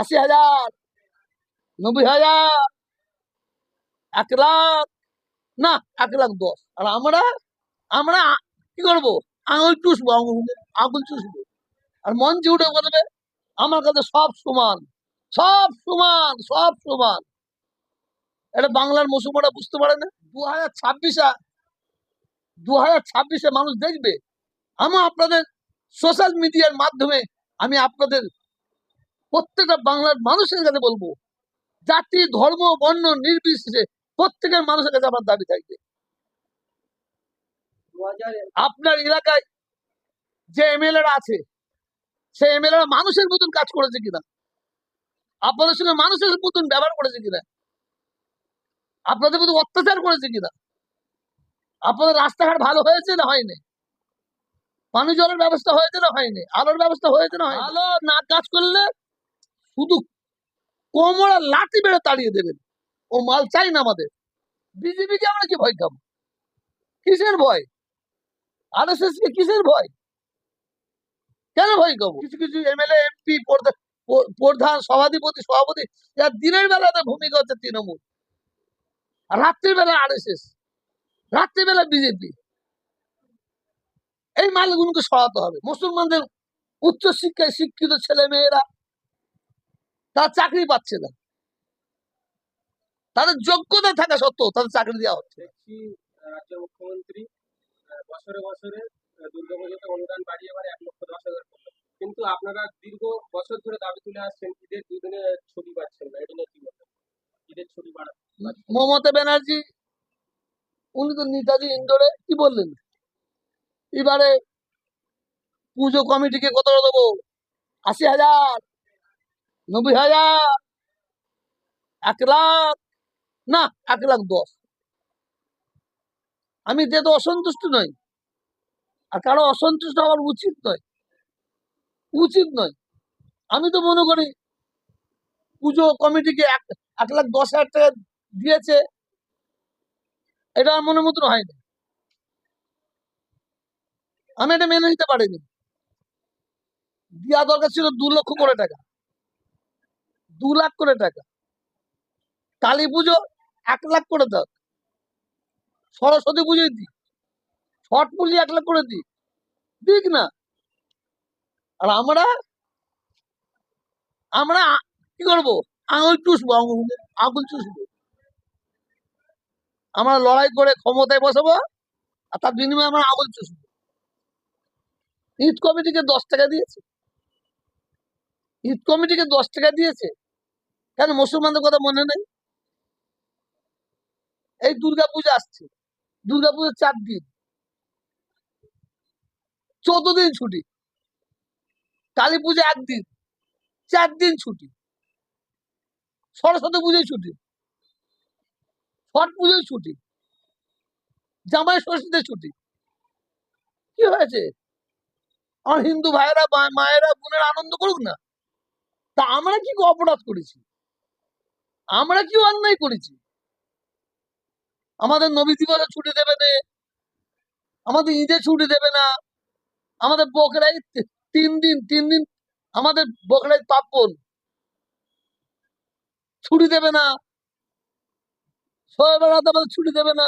আশি হাজার, নব্বই হাজার, এক লাখ, না, এক লাখ দশ। আর আমরা আমরা কি করব? আঙুল চুষবো, আঙুল আঙুল চুষবো। আর মঞ্চে উঠে বলবে, আমার কাছে সব সমান সব সমান সব সমান। এটা বাংলার মুসলমানরা বুঝতে পারে না? দু হাজার ছাব্বিশে দু হাজার ছাব্বিশে মানুষ দেখবে। আমি আপনাদের সোশ্যাল মিডিয়ার মাধ্যমে আমি আপনাদের প্রত্যেকটা বাংলার মানুষের কাছে বলব, জাতি, ধর্ম, বর্ণ, নির্বিশেষে প্রত্যেকের মানুষের কাছে আমার দাবি থাকবে। আপনার এলাকায় যে এমএলএরা আছে সে এমএলএরা মানুষের মতন কাজ করেছে কিনা? আপনাদের সঙ্গে মানুষের মতন ব্যবহার করেছে কিনা? আপনাদের মতো অত্যাচার করেছে কিনা? আপনাদের রাস্তাঘাট ভালো হয়েছে না হয়নি? পানি জলের ব্যবস্থা হয়েছে না হয়নি? আলোর ব্যবস্থা হয়েছে না আলো না কাজ করলে শুধু কোমর লাঠি বেড়ে তাড়িয়ে দেবেন। ও মাল চাই না আমাদের। বিজেপিকে আমরা কি ভয় খাব? কিসের ভয়? আর এস কে কিসের ভয়? কেন ভয় খাব? কিছু কিছু এমএলএ, এমপি, প্রধান সভাধিপতি, সভাপতি যার দিনের বেলাতে ভূমিকা হচ্ছে তৃণমূল। আর রাত্রির বেলা আর এস এস রাত্রিবেলা বিজেপি। এই মালগুলোকে সরাতে হবে। মুসলমানদের উচ্চ শিক্ষায় শিক্ষিত ছেলে মেয়েরা তারা চাকরি পাচ্ছে না। তাদের যোগ্যতা থাকা সত্ত্বেও তাদের চাকরি দেওয়া হচ্ছে দেখছি মুখ্যমন্ত্রী বছরে বছরে দুর্গাপুজোতে অনুদান বাড়িয়ে এবার এক লক্ষ দশ হাজার করল। কিন্তু আপনারা দীর্ঘ বছর ধরে দাবি তুলে আসছেন ঈদের দুদিনে ছুটি পাচ্ছেন না এটা নিয়ে কি বলবেন? ঈদের ছুটি বাড়া মমতা ব্যানার্জি উনি তো নেতাজি ইন্দোরে কি বললেন? এবারে পুজো কমিটিকে কত দেবো? আশি হাজার। নব্বই হাজার, এক লাখ, না, এক লাখ দশ। আমি যে তো অসন্তুষ্ট নই। আর কারও অসন্তুষ্ট হওয়ার উচিত নয় উচিত নয় আমি তো মনে করি, পুজো কমিটিকে এক এক লাখ দশ হাজার টাকা দিয়েছে। এটা আমার মনের মতন হয়নি। আমি এটা মেনে নিতে পারিনি। দেওয়া দরকার ছিল দু লক্ষ করে টাকা। দু লাখ করে টাকা। কালী পুজো এক লাখ করে দাও। সরস্বতী পুজোয় দি ছট পুজো এক লাখ করে দি দিক না। আর আমরা আমরা কি করব? আঙুল চুষবো, আঙুল আঙুল চুষবো। আমরা লড়াই করে ক্ষমতায় বসাবো, আর তার বিনিময়ে আমরা আঙুল চুষবো। ঈদ কমিটিকে দশ টাকা দিয়েছে। ঈদ কমিটিকে দশ টাকা দিয়েছে। কেন মুসলমানদের কথা মনে নেই? এই দুর্গা পূজা আসছে। দুর্গা পুজো চার দিন। চোদ্দ দিন ছুটি। কালী পুজো একদিন। চার দিন ছুটি। সরস্বতী পুজোয় ছুটি। ছট পুজোয় ছুটি। জামাই ষষ্ঠীতে ছুটি। কি হয়েছে? আমার হিন্দু ভাইয়েরা মায়েরা বোনেরা আনন্দ করুক না। তা আমরা কি অপরাধ করেছি? আমরা কি অন্যায় করেছি? আমাদের নবী দিবসে ছুটি দেবে না আমাদের ঈদে ছুটি দেবে না। আমাদের বকরাই তিন দিন তিন দিন আমাদের বকরাই পার্বণ ছুটি দেবে না। রাত আমাদের ছুটি দেবে না।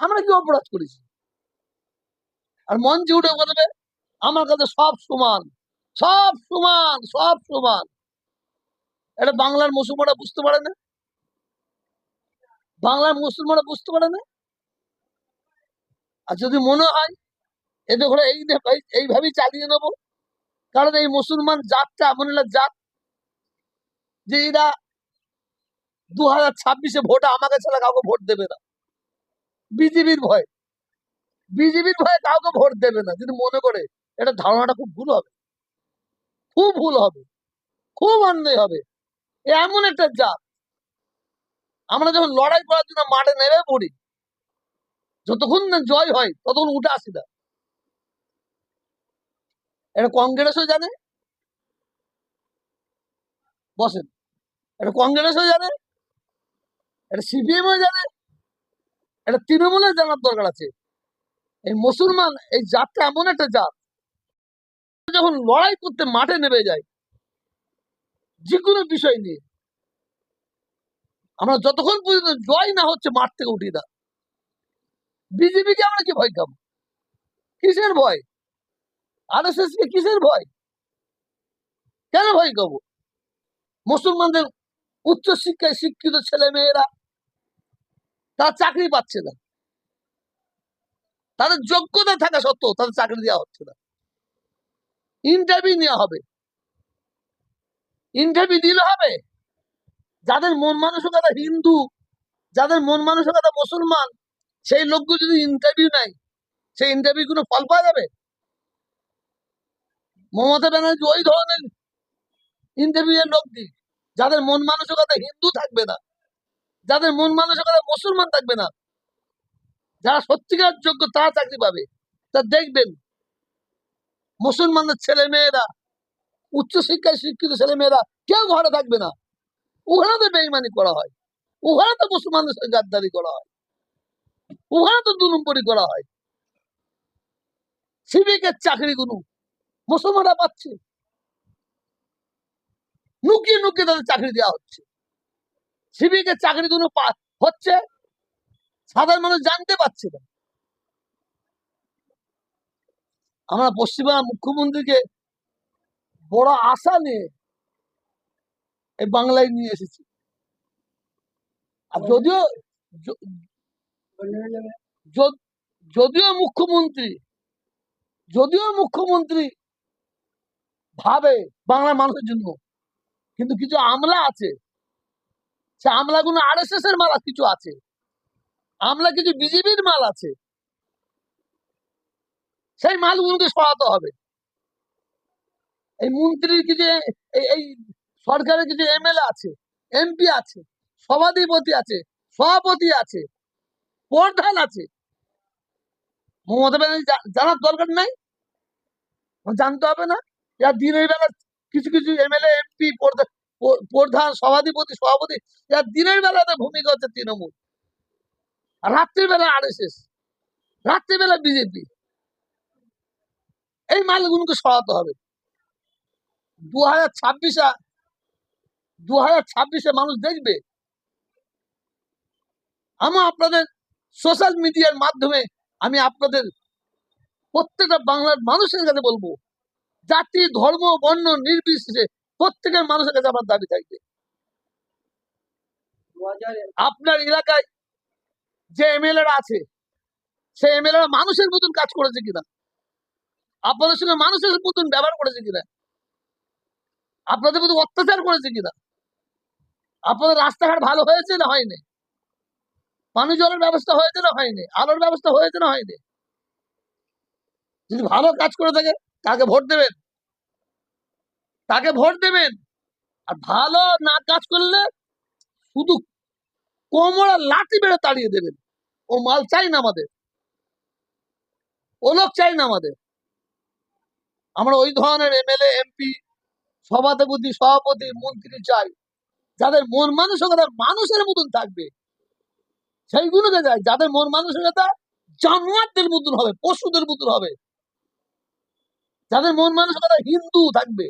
আমরা কি অপরাধ করেছি? আর মঞ্চে উঠে বলবে, আমার কাছে সব সমান সব সমান সব সমান। এটা বাংলার মুসলমানরা বুঝতে পারে না? বাংলার মুসলমানরা বুঝতে পারে না? আর যদি মনে হয় এদের ঘরে এই এইভাবেই চালিয়ে নেব। কারণ এই মুসলমান জাতটা এমন একটা জাত যে এরা দু হাজার ছাব্বিশে ভোটে আমাকে ছাড়া কাউকে ভোট দেবে না। বিজেপির ভয়। বিজেপির ভয়ে কাউকে ভোট দেবে না। যদি মনে করে, এটা ধারণাটা খুব ভুল হবে। খুব ভুল হবে। খুব অন্যায় হবে। এমন একটা জাত। আমরা যখন লড়াই করার জন্য মাঠে নেমে পড়ি, যতক্ষণ না জয় হয়, ততক্ষণ উঠে আসি না। এটা কংগ্রেসও জানে। বসেন, এটা কংগ্রেসও জানে, এটা সিপিএমও জানে, এটা তৃণমূলের জানার দরকার আছে। এই মুসলমান, এই জাতটা এমন একটা জাত, যখন লড়াই করতে মাঠে নেমে যায় যে কোনো বিষয় নিয়ে। আমরা যতক্ষণ পর্যন্ত জয় না হচ্ছে মাঠ থেকে উঠি না বিজেপিকে আমরা কি ভয় খাব? কিসের ভয়? আর এস কে কিসের ভয়? কেন ভয় খাব? মুসলমানদের উচ্চ শিক্ষায় শিক্ষিত ছেলে মেয়েরা তারা চাকরি পাচ্ছে না। তাদের যোগ্যতা থাকা সত্ত্বেও তাদের চাকরি দেওয়া হচ্ছে না। ইন্টারভিউ নেওয়া হবে। ইন্টারভিউ দিলে হবে। যাদের মন মানসিকতা হিন্দু, যাদের মন মানসিকতা মুসলমান, সেই লোকগুলো যদি ইন্টারভিউ নেয়, সেই ইন্টারভিউ কোনো ফল পাওয়া যাবে? মমতা ব্যানার্জি ওই ধরনের ইন্টারভিউ এর লোক দিক। যাদের মন মানসিকতা হিন্দু থাকবে না, যাদের মন মানসিকতা মুসলমান থাকবে না, যারা সত্যিকার যোগ্য তারা চাকরি পাবে, তা দেখবেন, মুসলমানদের ছেলে মেয়েরা উচ্চশিক্ষায় শিক্ষিত ছেলে মেয়েরা কেউ ঘরে থাকবে না। ওখানে তো বেইমানি করা হয়। ওখানে তো মুসলমানদের সঙ্গে গাদ্দারি করা হয়। ওখানে তো দু নম্বরই করা হয়। সিভিকের চাকরিগুলো মুসলমানরা পাচ্ছে। নুকিয়ে নুকিয়ে তাদের চাকরি দেওয়া হচ্ছে। সিভিকের চাকরিগুলো হচ্ছে। সাধারণ মানুষ জানতে পারছে না। আমরা পশ্চিমবঙ্গের মুখ্যমন্ত্রীকে বড় আশা নিয়ে এই বাংলায় নিয়ে এসেছি। আর যদিও যদিও মুখ্যমন্ত্রী যদিও মুখ্যমন্ত্রী ভাবে বাংলার মানুষের জন্য, কিন্তু কিছু আমলা আছে। সে আমলাগুলো আর এস এস এর মাল কিছু আছে। আমলা কিছু বিজেপির মাল আছে। সেই মালগুলোকে সরাতে হবে। এই মন্ত্রীর কিছু এই- সরকারের কিছু এমএলএ আছে, এমপি আছে, সভাধিপতি আছে, সভাপতি আছে, প্রধান আছে। মমতা ব্যানার্জি জানার দরকার নাই। জানতে হবে না। যা দিনের বেলা কিছু কিছু এমএলএ, এমপি প্রধান, সভাধিপতি, সভাপতি যা দিনের বেলাতে ভূমিকা হচ্ছে তৃণমূল। আর রাত্রির বেলা আর এস এস রাত্রিবেলা বিজেপি। এই মালগুলোকে সরাতে হবে। দু হাজার ছাব্বিশে দু হাজার ছাব্বিশে মানুষ দেখবে। আমি আপনাদের সোশ্যাল মিডিয়ার মাধ্যমে আমি আপনাদের প্রত্যেকটা বাংলার মানুষের কাছে বলব, জাতি, ধর্ম, বর্ণ, নির্বিশেষে প্রত্যেকের মানুষের কাছে আমার দাবি থাকবে। আপনার এলাকায় যে এমএলএরা আছে, সেই এমএলএরা মানুষের মতন কাজ করেছে কিনা? আপনাদের সঙ্গে মানুষের মতন ব্যবহার করেছে কিনা? আপনাদের মতো অত্যাচার করেছে কিনা? আপনাদের রাস্তাঘাট ভালো হয়েছে না হয়নি? পানি জলের ব্যবস্থা হয়েছে না হয়নি? আলোর ব্যবস্থা হয়েছে না হয়নি? যদি ভালো কাজ করে থাকে তাকে ভোট দেবেন? তাকে ভোট দেবেন? আর ভালো না কাজ করলে শুধু কোমরা লাঠি বেড়ে তাড়িয়ে দেবেন। ও মাল চাই না আমাদের। ও লোক চাই না আমাদের। আমরা ওই ধরনের এমএলএ, এমপি সভাপতি সভাপতি, মন্ত্রী চাই। যাদের মন মানসিকতা মানুষের মতন থাকবে, সেইগুলোকে চাই। যাদের মন মানসিকতা জানোয়ারদের মতন হবে, পশুদের মতন হবে। যাদের মন মানসিকতা হিন্দু থাকবে,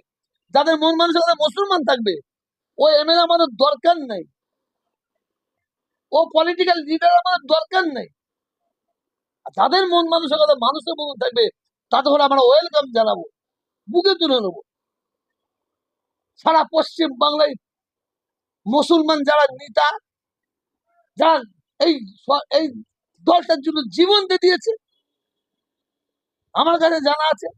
যাদের মন মানসিকতা মুসলমান থাকবে ওই এমএলএ আমাদের দরকার নেই। ও পলিটিক্যাল লিডার আমাদের দরকার নেই। যাদের মন মানসিকতা মানুষের মতন থাকবে, তাদের আমরা ওয়েলকাম জানাব, বুকে তুলে নেব। সারা পশ্চিম বাংলায় মুসলমান যারা নেতা, যারা এই এই দলটার জন্য জীবন দিয়ে দিয়েছে, আমার কাছে জানা আছে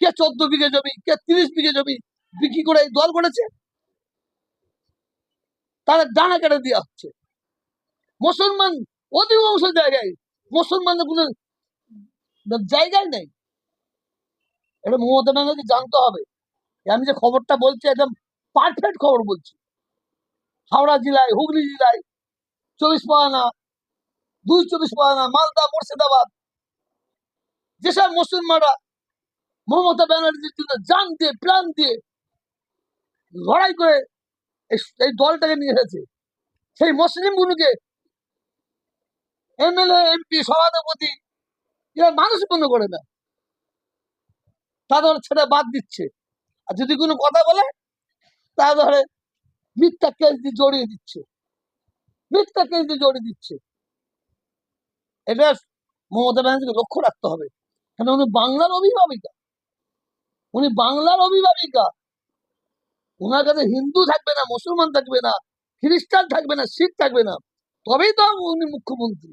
কে চোদ্দ বিঘে জমি, কে তিরিশ বিঘে জমি বিক্রি করে এই দল করেছে তাদের ডানা কেটে দেওয়া হচ্ছে। মুসলমান অধিকাংশ জায়গায় মুসলমানদের কোনো জায়গায় নেই। এটা মমতা ব্যানার্জি জানতে হবে। আমি যে খবরটা বলছি, একদম পারফেক্ট খবর বলছি। হাওড়া জেলায়, হুগলি জেলায়, চব্বিশ পরগনা, দুই চব্বিশ পরগনা, মালদা, মুর্শিদাবাদ, যেসব মুসলমানরা মমতা ব্যানার্জির জন্য জান দিয়ে, প্রাণ দিয়ে লড়াই করে এই- দলটাকে নিয়ে এসেছে, সেই মুসলিমগুলোকে এমএলএ, এমপি, সভাপতি এরা মানুষ মনে করে না তাদের ছেড়ে বাদ দিচ্ছে। আর যদি কোনো কথা বলে তা ধরে মিথ্যা কেস দিয়ে জড়িয়ে দিচ্ছে। মিথ্যা কেস দিয়ে জড়িয়ে দিচ্ছে। এটা মমতা ব্যানার্জিকে লক্ষ্য রাখতে হবে। কেন? উনি বাংলার অভিভাবিকা। উনি বাংলার অভিভাবিকা। ওনার কাছে হিন্দু থাকবে না, মুসলমান থাকবে না, খ্রিস্টান থাকবে না, শিখ থাকবে না, তবেই তো উনি মুখ্যমন্ত্রী।